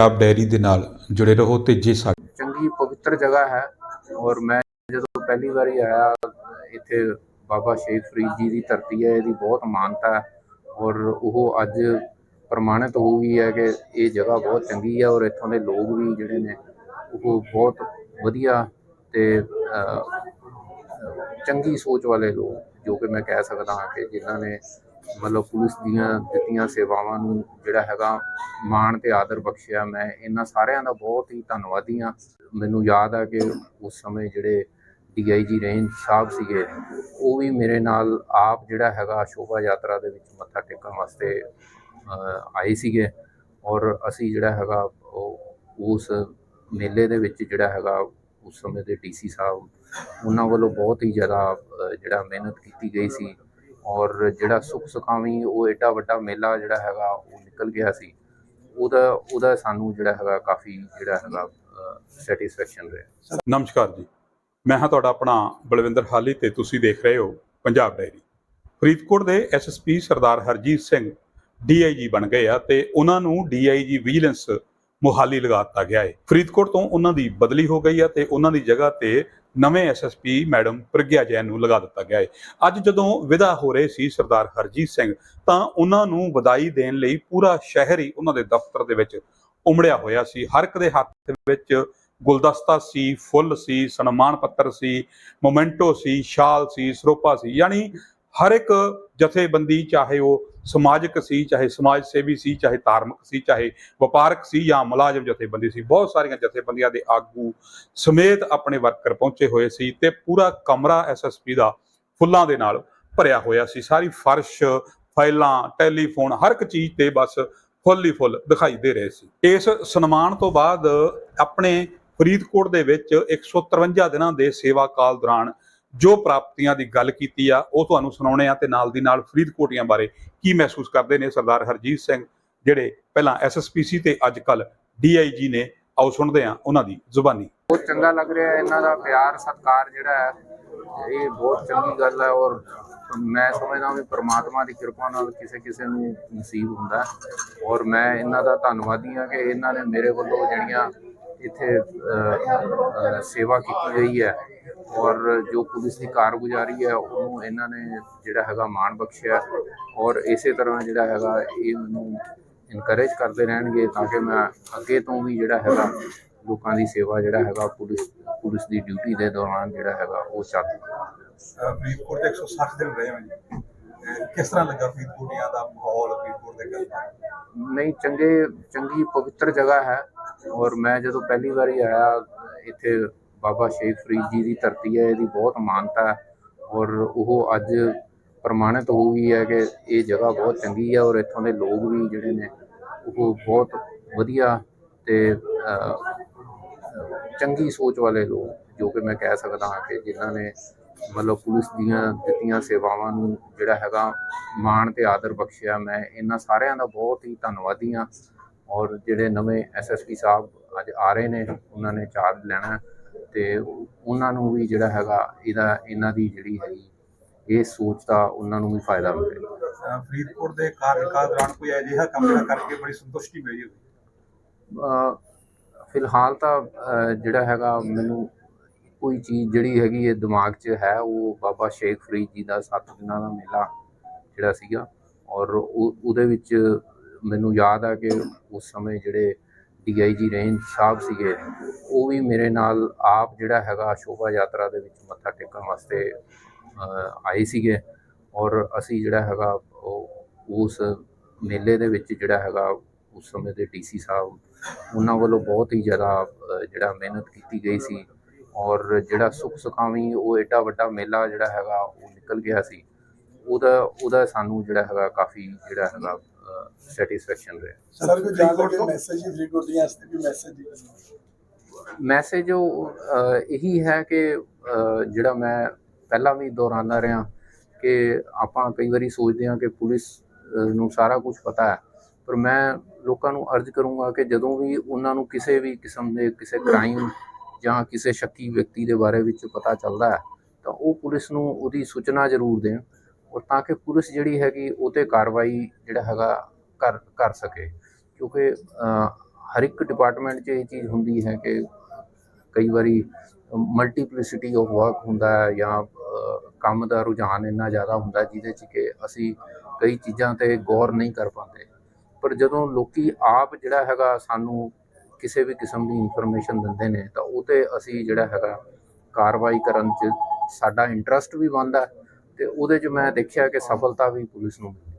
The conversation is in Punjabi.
ਆਪ ਡੈਰੀ ਦੇ ਨਾਲ ਜੁੜੇ ਰਹੋ ਤੇ ਜੇ ਸਾਡੇ ਚੰਗੀ, ਪਵਿੱਤਰ ਜਗ੍ਹਾ ਹੈ ਔਰ ਮੈਂ ਜਦੋਂ ਪਹਿਲੀ ਵਾਰੀ ਆਇਆ, ਇੱਥੇ ਬਾਬਾ ਸ਼ੇਖ ਫਰੀਦ ਜੀ ਦੀ ਧਰਤੀ ਹੈ, ਇਹਦੀ ਬਹੁਤ ਮਾਨਤਾ ਹੈ ਔਰ ਉਹ ਅੱਜ ਪ੍ਰਮਾਣਿਤ ਹੋ ਗਈ ਹੈ ਕਿ ਇਹ ਜਗ੍ਹਾ ਬਹੁਤ ਚੰਗੀ ਹੈ ਔਰ ਇੱਥੋਂ ਦੇ ਲੋਕ ਵੀ ਜਿਹੜੇ ਨੇ, ਉਹ ਬਹੁਤ ਵਧੀਆ ਤੇ ਚੰਗੀ ਸੋਚ ਵਾਲੇ ਲੋਕ, ਜੋ ਕਿ ਮੈਂ ਕਹਿ ਸਕਦਾ ਹਾਂ ਕਿ ਜਿਨ੍ਹਾਂ ਨੇ ਮਤਲਬ ਪੁਲਿਸ ਦੀਆਂ ਦਿੱਤੀਆਂ ਸੇਵਾਵਾਂ ਨੂੰ ਜਿਹੜਾ ਹੈਗਾ ਮਾਣ ਤੇ ਆਦਰ ਬਖਸ਼ਿਆ। ਮੈਂ ਇਹਨਾਂ ਸਾਰਿਆਂ ਦਾ ਬਹੁਤ ਹੀ ਧੰਨਵਾਦੀ ਹਾਂ। ਮੈਨੂੰ ਯਾਦ ਆ ਕਿ ਉਸ ਸਮੇਂ ਜਿਹੜੇ ਡੀਆਈਜੀ ਰੇਂਜ ਸਾਹਿਬ ਸੀਗੇ, ਉਹ ਵੀ ਮੇਰੇ ਨਾਲ ਆਪ ਜਿਹੜਾ ਹੈਗਾ ਸ਼ੋਭਾ ਯਾਤਰਾ ਦੇ ਵਿੱਚ ਮੱਥਾ ਟੇਕਣ ਵਾਸਤੇ ਆਏ ਸੀਗੇ। ਔਰ ਅਸੀਂ ਜਿਹੜਾ ਹੈਗਾ, ਉਹ ਉਸ ਮੇਲੇ ਦੇ ਵਿੱਚ ਜਿਹੜਾ ਹੈਗਾ, ਉਸ ਸਮੇਂ ਦੇ ਡੀਸੀ ਸਾਹਿਬ, ਉਹਨਾਂ ਵੱਲੋਂ ਬਹੁਤ ਹੀ ਜ਼ਿਆਦਾ ਜਿਹੜਾ ਮਿਹਨਤ ਕੀਤੀ ਗਈ ਸੀ। ਔਰ ਜਿਹੜਾ ਸੁਖ ਸੁਖਾਵੀਂ ਉਹ ਏਡਾ ਵੱਡਾ ਮੇਲਾ ਜਿਹੜਾ ਹੈਗਾ ਉਹ ਨਿਕਲ ਗਿਆ ਸੀ, ਉਹਦਾ ਉਹਦਾ ਸਾਨੂੰ ਜਿਹੜਾ ਹੈਗਾ ਕਾਫੀ ਜਿਹੜਾ ਹੈਗਾ ਸੈਟੀਸਫੈਕਸ਼ਨ ਰਿਹਾ। ਨਮਸਕਾਰ ਜੀ। ਮੈਂ ਹਾਂ ਤੁਹਾਡਾ ਆਪਣਾ ਬਲਵਿੰਦਰ ਹਾਲੀ ਤੇ ਤੁਸੀਂ ਦੇਖ ਰਹੇ ਹੋ ਪੰਜਾਬ ਡਾਇਰੀ ਫਰੀਦਕੋਟ ਦੇ ਐਸਐਸਪੀ ਸਰਦਾਰ ਹਰਜੀਤ ਸਿੰਘ ਡੀਆਈਜੀ ਬਣ ਗਏ ਆ ਤੇ ਉਹਨਾਂ ਨੂੰ ਡੀਆਈਜੀ ਵਿਜੀਲੈਂਸ ਮੁਹਾਲੀ ਲਗਾ ਦਿੱਤਾ ਗਿਆ ਹੈ ਫਰੀਦਕੋਟ ਤੋਂ ਉਹਨਾਂ ਦੀ ਬਦਲੀ ਹੋ ਗਈ ਆ ਤੇ ਉਹਨਾਂ ਦੀ ਜਗ੍ਹਾ ਤੇ ਨਵੇਂ ਐਸਐਸਪੀ ਮੈਡਮ ਪ੍ਰਗਿਆ ਜੈਨ ਨੂੰ ਲਗਾ ਦਿੱਤਾ ਗਿਆ ਹੈ ਅੱਜ ਜਦੋਂ ਵਿਦਾ ਹੋ ਰਹੇ ਸੀ ਸਰਦਾਰ ਹਰਜੀਤ ਸਿੰਘ, ਤਾਂ ਉਹਨਾਂ ਨੂੰ ਵਧਾਈ ਦੇਣ ਲਈ ਪੂਰਾ ਸ਼ਹਿਰ ਹੀ ਉਹਨਾਂ ਦੇ ਦਫ਼ਤਰ ਦੇ ਵਿੱਚ ਉਮੜਿਆ ਹੋਇਆ ਸੀ। ਹਰ ਇੱਕ ਦੇ ਹੱਥ ਵਿੱਚ ਗੁਲਦਸਤਾ ਸੀ, ਫੁੱਲ ਸੀ, ਸਨਮਾਨ ਪੱਤਰ ਸੀ, ਮੋਮੈਂਟੋ ਸੀ, ਸ਼ਾਲ ਸੀ, ਸਰੋਪਾ ਸੀ। ਯਾਨੀ ਹਰ ਇੱਕ ਜਥੇਬੰਦੀ ਚਾਹੇ ਉਹ ਸਮਾਜਿਕ ਸੀ, ਚਾਹੇ ਸਮਾਜ ਸੇਵੀ ਸੀ, ਚਾਹੇ ਧਾਰਮਿਕ ਸੀ, ਚਾਹੇ ਵਪਾਰਕ ਸੀ ਜਾਂ ਮੁਲਾਜ਼ਮ ਜਥੇਬੰਦੀ ਸੀ, ਬਹੁਤ ਸਾਰੀਆਂ ਜਥੇਬੰਦੀਆਂ ਦੇ ਆਗੂ ਸਮੇਤ ਆਪਣੇ ਵਰਕਰ ਪਹੁੰਚੇ ਹੋਏ ਸੀ ਤੇ ਪੂਰਾ ਕਮਰਾ ਐਸਐਸਪੀ ਦਾ ਫੁੱਲਾਂ ਦੇ ਨਾਲ ਭਰਿਆ ਹੋਇਆ ਸੀ। ਸਾਰੀ ਫਰਸ਼, ਫਾਈਲਾਂ, ਟੈਲੀਫੋਨ ਹਰ ਇੱਕ ਚੀਜ਼ ਤੇ ਬਸ ਫੁੱਲ ਹੀ ਫੁੱਲ ਦਿਖਾਈ ਦੇ ਰਹੇ ਸੀ। ਇਸ ਸਨਮਾਨ ਤੋਂ ਬਾਅਦ ਆਪਣੇ ਫਰੀਦਕੋਟ ਦੇ ਵਿੱਚ 153 ਦਿਨਾਂ ਦੇ ਸੇਵਾ ਕਾਲ ਦੌਰਾਨ ਜੋ ਪ੍ਰਾਪਤੀਆਂ ਦੀ ਗੱਲ ਕੀਤੀ ਆ, ਉਹ ਤੁਹਾਨੂੰ ਸੁਣਾਉਣੇ ਆ ਤੇ ਨਾਲ ਦੀ ਨਾਲ ਫਰੀਦਕੋਟੀਆਂ ਬਾਰੇ ਕੀ ਮਹਿਸੂਸ ਕਰਦੇ ਨੇ ਸਰਦਾਰ ਹਰਜੀਤ ਸਿੰਘ, ਜਿਹੜੇ ਪਹਿਲਾਂ ਐਸਐਸਪੀ ਸੀ ਤੇ ਅੱਜ ਕੱਲ ਡੀਆਈਜੀ ਨੇ ਆਓ ਸੁਣਦੇ ਆ ਉਹਨਾਂ ਦੀ ਜ਼ੁਬਾਨੀ। ਬਹੁਤ ਚੰਗਾ ਲੱਗ ਰਿਹਾ ਇਹਨਾਂ ਦਾ ਪਿਆਰ ਸਤਿਕਾਰ ਜਿਹੜਾ ਹੈ, ਇਹ ਬਹੁਤ ਚੰਗੀ ਗੱਲ ਹੈ ਔਰ ਮੈਂ ਸਮਝਦਾ ਵੀ ਪ੍ਰਮਾਤਮਾ ਦੀ ਕਿਰਪਾ ਨਾਲ ਕਿਸੇ ਕਿਸੇ ਨੂੰ ਨਸੀਬ ਹੁੰਦਾ ਔਰ ਮੈਂ ਇਹਨਾਂ ਦਾ ਧੰਨਵਾਦੀ ਹਾਂ ਕਿ ਇਹਨਾਂ ਨੇ ਮੇਰੇ ਵੱਲੋਂ ਜਿਹੜੀਆਂ ਇੱਥੇ ਸੇਵਾ ਕੀਤੀ ਗਈ ਹੈ ਔਰ ਜੋ ਪੁਲਿਸ ਦੀ ਕਾਰਗੁਜ਼ਾਰੀ ਹੈ ਉਹਨੂੰ ਇਹਨਾਂ ਨੇ ਜਿਹੜਾ ਹੈਗਾ ਮਾਣ ਬਖਸ਼ਿਆ। ਔਰ ਇਸੇ ਤਰ੍ਹਾਂ ਜਿਹੜਾ ਹੈਗਾ ਇਹ ਮੈਨੂੰ ਇਨਕਰੇਜ ਕਰਦੇ ਰਹਿਣਗੇ ਤਾਂ ਕਿ ਮੈਂ ਅੱਗੇ ਤੋਂ ਵੀ ਜਿਹੜਾ ਹੈਗਾ ਲੋਕਾਂ ਦੀ ਸੇਵਾ ਜਿਹੜਾ ਹੈਗਾ ਪੁਲਿਸ ਪੁਲਿਸ ਦੀ ਡਿਊਟੀ ਦੇ ਦੌਰਾਨ ਜਿਹੜਾ ਹੈਗਾ ਉਹ ਚੱਲ ਫਰੀਦਕੋਟ ਦੇ 160 ਦਿਨ ਰਹੇ ਹੋ ਜੀ। ਕਿਸ ਤਰ੍ਹਾਂ ਲੱਗਾ ਫਰੀਦਕੋਟੀਆਂ ਦਾ ਮਾਹੌਲ ਫਰੀਦਕੋਟ ਦੇ ਗੱਲ ਨਹੀਂ ਚੰਗੇ ਚੰਗੀ ਪਵਿੱਤਰ ਜਗ੍ਹਾ ਹੈ। ਔਰ ਮੈਂ ਜਦੋਂ ਪਹਿਲੀ ਵਾਰੀ ਆਇਆ ਇੱਥੇ ਬਾਬਾ ਸ਼ੇਖ ਫਰੀਦ ਜੀ ਦੀ ਧਰਤੀ ਹੈ, ਇਹਦੀ ਬਹੁਤ ਮਾਨਤਾ ਹੈ ਔਰ ਉਹ ਅੱਜ ਪ੍ਰਮਾਣਿਤ ਹੋ ਗਈ ਹੈ ਕਿ ਇਹ ਜਗ੍ਹਾ ਬਹੁਤ ਚੰਗੀ ਹੈ ਔਰ ਇੱਥੋਂ ਦੇ ਲੋਕ ਵੀ ਜਿਹੜੇ ਨੇ ਉਹ ਬਹੁਤ ਵਧੀਆ ਤੇ ਚੰਗੀ ਸੋਚ ਵਾਲੇ ਲੋਕ, ਜੋ ਕਿ ਮੈਂ ਕਹਿ ਸਕਦਾ ਹਾਂ ਕਿ ਜਿਨ੍ਹਾਂ ਨੇ ਮਤਲਬ ਪੁਲਿਸ ਦੀਆਂ ਦਿੱਤੀਆਂ ਸੇਵਾਵਾਂ ਨੂੰ ਜਿਹੜਾ ਹੈਗਾ ਮਾਣ ਤੇ ਆਦਰ ਬਖਸ਼ਿਆ, ਮੈਂ ਇਹਨਾਂ ਸਾਰਿਆਂ ਦਾ ਬਹੁਤ ਹੀ ਧੰਨਵਾਦੀ ਹਾਂ ਔਰ ਜਿਹੜੇ ਨਵੇਂ ਐਸਐਸਪੀ ਸਾਹਿਬ ਅੱਜ ਆ ਰਹੇ ਨੇ, ਉਹਨਾਂ ਨੇ ਚਾਰਜ ਲੈਣਾ ਤੇ ਉਹਨਾਂ ਨੂੰ ਵੀ ਜਿਹੜਾ ਹੈਗਾ ਇਹਦਾ ਇਹਨਾਂ ਦੀ ਜਿਹੜੀ ਹੈਗੀ ਇਹ ਸੋਚ ਦਾ ਉਹਨਾਂ ਨੂੰ ਵੀ ਫਾਇਦਾ ਮਿਲੇ। ਫਰੀਦਕੋਟ ਦੇ ਕਾਰਜਕਾਲ ਦੌਰਾਨ ਕੋਈ ਅਜਿਹਾ ਕੰਮ ਜਿਹੜਾ ਕਰਕੇ ਬੜੀ ਸੰਤੁਸ਼ਟੀ ਮਿਲੀ ਹੋਵੇ ਫਿਲਹਾਲ ਤਾਂ ਜਿਹੜਾ ਹੈਗਾ ਮੈਨੂੰ ਕੋਈ ਚੀਜ਼ ਜਿਹੜੀ ਹੈਗੀ ਇਹ ਦਿਮਾਗ 'ਚ ਹੈ ਉਹ ਬਾਬਾ ਸ਼ੇਖ ਫਰੀਦ ਜੀ ਦਾ 7 ਦਿਨਾਂ ਦਾ ਮੇਲਾ ਜਿਹੜਾ ਸੀਗਾ। ਔਰ ਉਹ ਉਹਦੇ ਵਿੱਚ ਮੈਨੂੰ ਯਾਦ ਆ ਕਿ ਉਸ ਸਮੇਂ ਜਿਹੜੇ ਡੀਆਈਜੀ ਰੇਂਜ ਸਾਹਿਬ ਸੀਗੇ, ਉਹ ਵੀ ਮੇਰੇ ਨਾਲ ਆਪ ਜਿਹੜਾ ਹੈਗਾ ਸ਼ੋਭਾ ਯਾਤਰਾ ਦੇ ਵਿੱਚ ਮੱਥਾ ਟੇਕਣ ਵਾਸਤੇ ਆਏ ਸੀਗੇ। ਔਰ ਅਸੀਂ ਜਿਹੜਾ ਹੈਗਾ, ਉਹ ਉਸ ਮੇਲੇ ਦੇ ਵਿੱਚ ਜਿਹੜਾ ਹੈਗਾ, ਉਸ ਸਮੇਂ ਦੇ ਡੀਸੀ ਸਾਹਿਬ, ਉਹਨਾਂ ਵੱਲੋਂ ਬਹੁਤ ਹੀ ਜ਼ਿਆਦਾ ਜਿਹੜਾ ਮਿਹਨਤ ਕੀਤੀ ਗਈ ਸੀ। ਔਰ ਜਿਹੜਾ ਸੁਖ ਸੁਖਾਵੀਂ ਉਹ ਏਡਾ ਵੱਡਾ ਮੇਲਾ ਜਿਹੜਾ ਹੈਗਾ, ਉਹ ਨਿਕਲ ਗਿਆ ਸੀ। ਉਹਦਾ ਉਹਦਾ ਸਾਨੂੰ ਜਿਹੜਾ ਹੈਗਾ ਕਾਫੀ ਜਿਹੜਾ ਹੈਗਾ ਸੈਟੀਸਫੈਕਸ਼ਨ ਰਿਹਾ। ਸਰ ਕੋਈ ਜਾਣ ਮੈਸੇਜ ਹੀ ਫਰੀਦਕੋਟੀਆਂ ਵਾਸਤੇ ਵੀ ਮੈਸੇਜ ਹੀ ਮੈਸੇਜ ਉਹ ਅਹ, ਇਹੀ ਹੈ ਕਿ ਜਿਹੜਾ ਮੈਂ ਪਹਿਲਾਂ ਵੀ ਦੁਹਰਾਉਂਦਾ ਰਿਹਾ ਕਿ ਆਪਾਂ ਕਈ ਵਾਰੀ ਸੋਚਦੇ ਹਾਂ ਕਿ ਪੁਲਿਸ ਨੂੰ ਸਾਰਾ ਕੁਝ ਪਤਾ ਹੈ। ਪਰ ਮੈਂ ਲੋਕਾਂ ਨੂੰ ਅਰਜ਼ ਕਰੂੰਗਾ ਕਿ ਜਦੋਂ ਵੀ ਉਹਨਾਂ ਨੂੰ ਕਿਸੇ ਵੀ ਕਿਸਮ ਦੇ ਕਿਸੇ ਕ੍ਰਾਈਮ ਜਾਂ ਕਿਸੇ ਸ਼ੱਕੀ ਵਿਅਕਤੀ ਦੇ ਬਾਰੇ ਵਿੱਚ ਪਤਾ ਚੱਲਦਾ ਹੈ ਤਾਂ ਉਹ ਪੁਲਿਸ ਨੂੰ ਉਹਦੀ ਸੂਚਨਾ ਜ਼ਰੂਰ ਦੇਣ। ਔਰ ਤਾਂ ਕਿ ਪੁਲਿਸ ਜਿਹੜੀ ਹੈਗੀ ਉਹ ਤੇ ਕਾਰਵਾਈ ਜਿਹੜਾ ਹੈਗਾ ਕਰ ਕਰ ਸਕੇ। ਕਿਉਂਕਿ ਹਰ ਇੱਕ ਡਿਪਾਰਟਮੈਂਟ 'ਚ ਇਹ ਚੀਜ਼ ਹੁੰਦੀ ਹੈ ਕਿ ਕਈ ਵਾਰੀ ਮਲਟੀਪਲਿਸਿਟੀ ਆਫ ਵਰਕ ਹੁੰਦਾ ਹੈ ਜਾਂ ਕੰਮ ਦਾ ਰੁਝਾਨ ਇੰਨਾ ਜ਼ਿਆਦਾ ਹੁੰਦਾ ਜਿਹਦੇ 'ਚ ਕਿ ਅਸੀਂ ਕਈ ਚੀਜ਼ਾਂ ਤੇ ਗੌਰ ਨਹੀਂ ਕਰ ਪਾਉਂਦੇ। ਪਰ ਜਦੋਂ ਲੋਕੀ ਆਪ ਜਿਹੜਾ ਹੈਗਾ ਸਾਨੂੰ ਕਿਸੇ ਵੀ ਕਿਸਮ ਦੀ ਇਨਫੋਰਮੇਸ਼ਨ ਦਿੰਦੇ ਨੇ ਤਾਂ ਉਹ ਤੇ ਅਸੀਂ ਜਿਹੜਾ ਹੈਗਾ ਕਾਰਵਾਈ ਕਰਨ 'ਚ ਸਾਡਾ ਇੰਟਰਸਟ ਵੀ ਬਣਦਾ ਤੇ ਉਹਦੇ 'ਚ ਮੈਂ ਦੇਖਿਆ ਕਿ ਸਫਲਤਾ ਵੀ ਪੁਲਿਸ ਨੂੰ ਮਿਲਦੀ